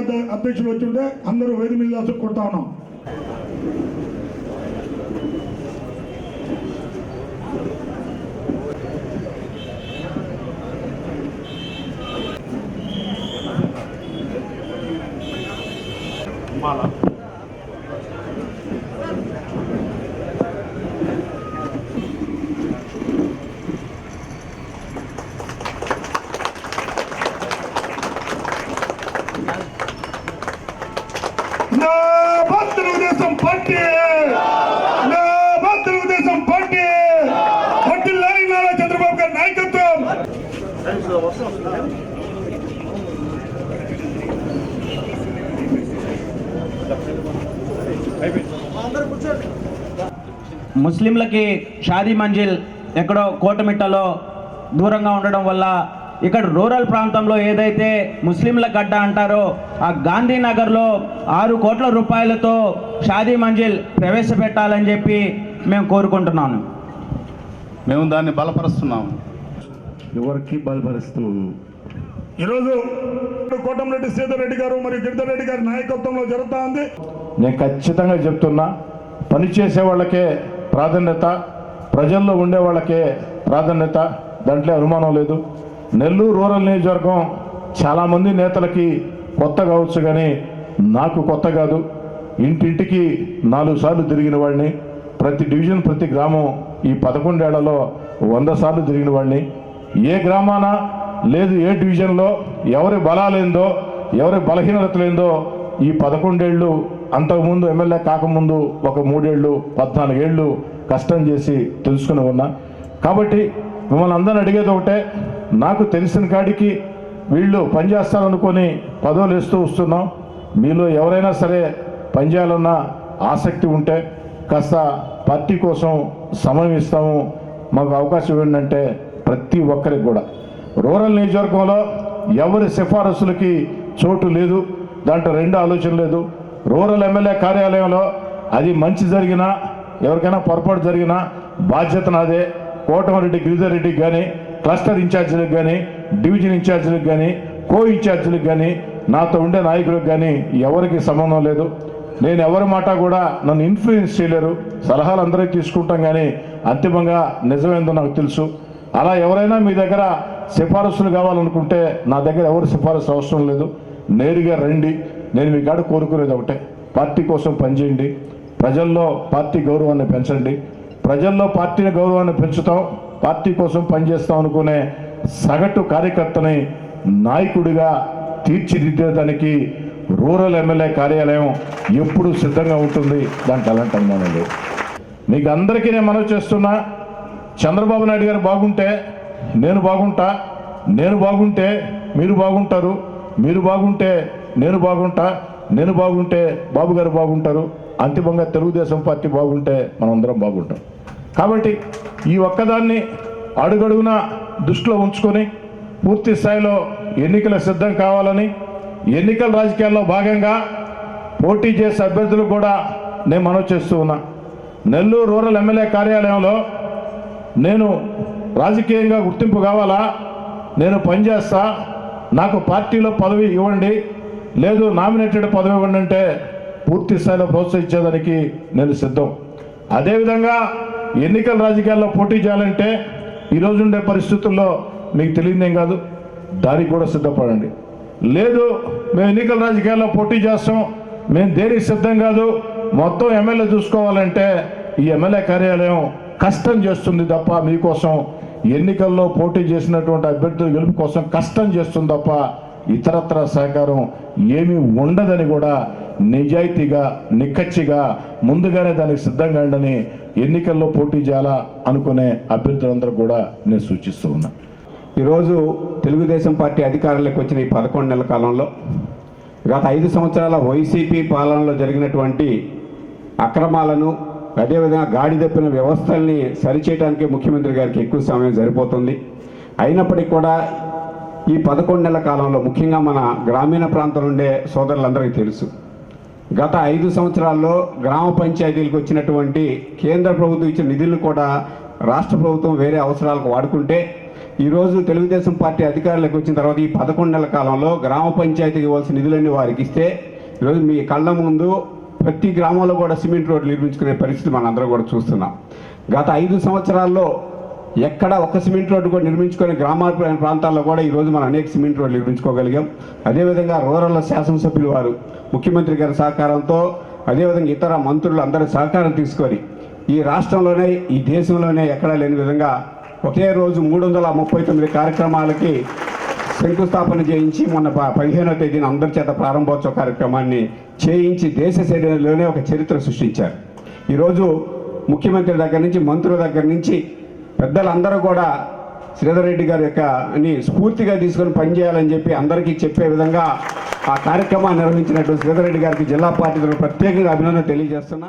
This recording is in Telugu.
అధ్యక్షులు వచ్చింటే అందరూ వేది మీద కొడతా ఉన్నాం. తెలుగుదేశం పార్టీ. నాబాద్ తెలుగుదేశం పార్టీ. వడ్డీలారి నారా చంద్రబాబు గారి నాయకత్వం. ముస్లింలకి షాదీ మంజిల్ ఎక్కడో కోటమిట్టలో దూరంగా ఉండడం వల్ల ఇక్కడ రూరల్ ప్రాంతంలో ఏదైతే ముస్లింల గడ్డ అంటారో ఆ గాంధీనగర్లో ఆరు కోట్ల రూపాయలతో షాదీ మంజిల్ ప్రవేశపెట్టాలని చెప్పి మేము కోరుకుంటున్నాను. మేము దాన్ని బలపరుస్తున్నాము. ఎవరికి బలపరుస్తూ ఈరోజు కోటంరెడ్డి సీతారెడ్డి రెడ్డి గారు మరియు గిరిధర్ రెడ్డి గారి నాయకత్వంలో జరుగుతా ఉంది. నేను ఖచ్చితంగా చెప్తున్నా పని చేసే వాళ్ళకే ప్రాధాన్యత ప్రజల్లో ఉండే వాళ్ళకే ప్రాధాన్యత దాంట్లో అనుమానం లేదు. నెల్లూరు రూరల్ నియోజకవర్గం చాలామంది నేతలకి కొత్త కావచ్చు కానీ నాకు కొత్త కాదు. ఇంటింటికి నాలుగు సార్లు తిరిగిన వాడిని ప్రతి డివిజన్ ప్రతి గ్రామం ఈ పదకొండేళ్ళలో వంద సార్లు తిరిగిన వాడిని. ఏ గ్రామాన లేదు ఏ డివిజన్లో ఎవరి బలాలేందో ఎవరి బలహీనతలేందో ఈ పదకొండేళ్ళు అంతకుముందు ఎమ్మెల్యే కాకముందు ఒక మూడేళ్ళు పద్నాలుగేళ్ళు కష్టం చేసి తెలుసుకుని ఉన్నా. కాబట్టి మిమ్మల్ని అందరిని అడిగేది ఒకటే నాకు తెలిసిన కాడికి వీళ్ళు పనిచేస్తారనుకొని పదవులు వేస్తూ వస్తున్నాం. మీలో ఎవరైనా సరే పనిచేయాలన్న ఆసక్తి ఉంటే కాస్త పార్టీ కోసం సమయం ఇస్తాము. మాకు అవకాశం ఇవ్వండి అంటే ప్రతి ఒక్కరికి కూడా. రూరల్ నియోజకవర్గంలో ఎవరి సిఫారసులకి చోటు లేదు. దాంట్లో రెండు ఆలోచన లేదు. రూరల్ ఎమ్మెల్యే కార్యాలయంలో అది మంచి జరిగినా ఎవరికైనా పొరపాటు జరిగినా బాధ్యత నాదే. కోటమరెడ్డి గిరిజారెడ్డికి కానీ క్లస్టర్ ఇన్ఛార్జీలకు కానీ డివిజన్ ఇన్ఛార్జీలకు కానీ కో ఇన్ఛార్జీలకు కానీ నాతో ఉండే నాయకులకు కానీ ఎవరికి సంబంధం లేదు. నేను ఎవరి మాట కూడా నన్ను ఇన్ఫ్లుయెన్స్ చేయలేరు. సలహాలు అందరికీ తీసుకుంటాం కానీ అంతిమంగా నిజమేందో నాకు తెలుసు. అలా ఎవరైనా మీ దగ్గర సిఫారసులు కావాలనుకుంటే నా దగ్గర ఎవరు సిఫారసు అవసరం లేదు. నేరుగా రండి. నేను మీ కాడ కోరుకునేది ఒకటే. పార్టీ కోసం పనిచేయండి. ప్రజల్లో పార్టీ గౌరవాన్ని పెంచండి. ప్రజల్లో పార్టీ గౌరవాన్ని పెంచుతాం. పార్టీ కోసం పనిచేస్తాం అనుకునే సగటు కార్యకర్తని నాయకుడిగా తీర్చిదిద్దేదానికి రూరల్ ఎమ్మెల్యే కార్యాలయం ఎప్పుడూ సిద్ధంగా ఉంటుంది. దానికి అలాంటి అనుమానం లేదు. మీకు అందరికీ నేను మనవి చేస్తున్నా చంద్రబాబు నాయుడు గారు బాగుంటే నేను బాగుంటా నేను బాగుంటే మీరు బాగుంటారు మీరు బాగుంటే నేను బాగుంటా నేను బాగుంటే బాబు గారు బాగుంటారు అంతిమంగా తెలుగుదేశం పార్టీ బాగుంటే మనందరం బాగుంటాం. కాబట్టి ఈ ఒక్కదాన్ని అడుగడుగున దృష్టిలో ఉంచుకొని పూర్తి స్థాయిలో ఎన్నికల సిద్ధం కావాలని ఎన్నికల రాజకీయాల్లో భాగంగా పోటీ చేసే అభ్యర్థులు కూడా నేను మనవి చేస్తూ ఉన్నా. నెల్లూరు రూరల్ ఎమ్మెల్యే కార్యాలయంలో నేను రాజకీయంగా గుర్తింపు కావాలా? నేను పనిచేస్తా. నాకు పార్టీలో పదవి ఇవ్వండి. లేదు నామినేటెడ్ పదవి ఇవ్వండి అంటే పూర్తి స్థాయిలో ప్రోత్సహించేదానికి నేను సిద్ధం. అదేవిధంగా ఎన్నికల రాజకీయాల్లో పోటీ చేయాలంటే ఈరోజు ఉండే పరిస్థితుల్లో మీకు తెలియదేం కాదు దానికి కూడా సిద్ధపడండి. లేదు మేము ఎన్నికల రాజకీయాల్లో పోటీ చేస్తాం మేము దేనికి సిద్ధం కాదు మొత్తం ఎమ్మెల్యే చూసుకోవాలంటే ఈ ఎమ్మెల్యే కార్యాలయం కష్టం చేస్తుంది తప్ప మీకోసం ఎన్నికల్లో పోటీ చేసినటువంటి అభ్యర్థుల గెలుపు కోసం కష్టం చేస్తుంది తప్ప ఇతరత్ర సహకారం ఏమీ ఉండదని కూడా నిజాయితీగా నిక్కచ్చిగా ముందుగానే దానికి సిద్ధంగా ఉండని ఎన్నికల్లో పోటీ చేయాలా అనుకునే అభ్యర్థులందరూ కూడా నేను సూచిస్తూ ఉన్నా. ఈరోజు తెలుగుదేశం పార్టీ అధికారంలోకి వచ్చిన ఈ పదకొండు నెలల కాలంలో గత ఐదు సంవత్సరాల వైసీపీ పాలనలో జరిగినటువంటి అక్రమాలను అదేవిధంగా గాడి తప్పిన వ్యవస్థల్ని సరిచేయడానికి ముఖ్యమంత్రి గారికి ఎక్కువ సమయం సరిపోతుంది. అయినప్పటికీ కూడా ఈ పదకొండు నెలల కాలంలో ముఖ్యంగా మన గ్రామీణ ప్రాంతంలో ఉండే సోదరులందరికీ తెలుసు. గత ఐదు సంవత్సరాల్లో గ్రామ పంచాయతీలకు వచ్చినటువంటి కేంద్ర ప్రభుత్వం ఇచ్చిన నిధులను కూడా రాష్ట్ర ప్రభుత్వం వేరే అవసరాలకు వాడుకుంటే ఈరోజు తెలుగుదేశం పార్టీ అధికారులకు వచ్చిన తర్వాత ఈ పదకొండు నెలల కాలంలో గ్రామ పంచాయతీకి ఇవ్వాల్సిన నిధులన్నీ వారికి ఇస్తే ఈరోజు మీ కళ్ళ ముందు ప్రతి గ్రామంలో కూడా సిమెంట్ రోడ్లు నిర్మించుకునే పరిస్థితి మనందరం కూడా చూస్తున్నాం. గత ఐదు సంవత్సరాల్లో ఎక్కడ ఒక సిమెంట్ రోడ్డు కూడా నిర్మించుకొని గ్రామార్పులైన ప్రాంతాల్లో కూడా ఈరోజు మనం అనేక సిమెంట్ రోడ్లు నిర్మించుకోగలిగాం. అదేవిధంగా రూరల్ శాసనసభ్యులు వారు ముఖ్యమంత్రి గారి సహకారంతో అదేవిధంగా ఇతర మంత్రులు అందరి సహకారం తీసుకొని ఈ రాష్ట్రంలోనే ఈ దేశంలోనే ఎక్కడా లేని విధంగా ఒకే రోజు మూడు వందల ముప్పై తొమ్మిది కార్యక్రమాలకి శంకుస్థాపన చేయించి మొన్న ప- పదిహేనో తేదీన అందరి చేత ప్రారంభోత్సవ కార్యక్రమాన్ని చేయించి దేశ శరీరంలోనే ఒక చరిత్ర సృష్టించారు. ఈరోజు ముఖ్యమంత్రి దగ్గర నుంచి మంత్రుల దగ్గర నుంచి పెద్దలందరూ కూడా శ్రీధర్ రెడ్డి గారి యొక్క అని స్ఫూర్తిగా తీసుకొని పనిచేయాలని చెప్పి అందరికీ చెప్పే విధంగా ఆ కార్యక్రమాన్ని నిర్వహించినట్టు శ్రీధర్ రెడ్డి గారికి జిల్లా పార్టీ ప్రత్యేకంగా అభినందన తెలియజేస్తున్నా.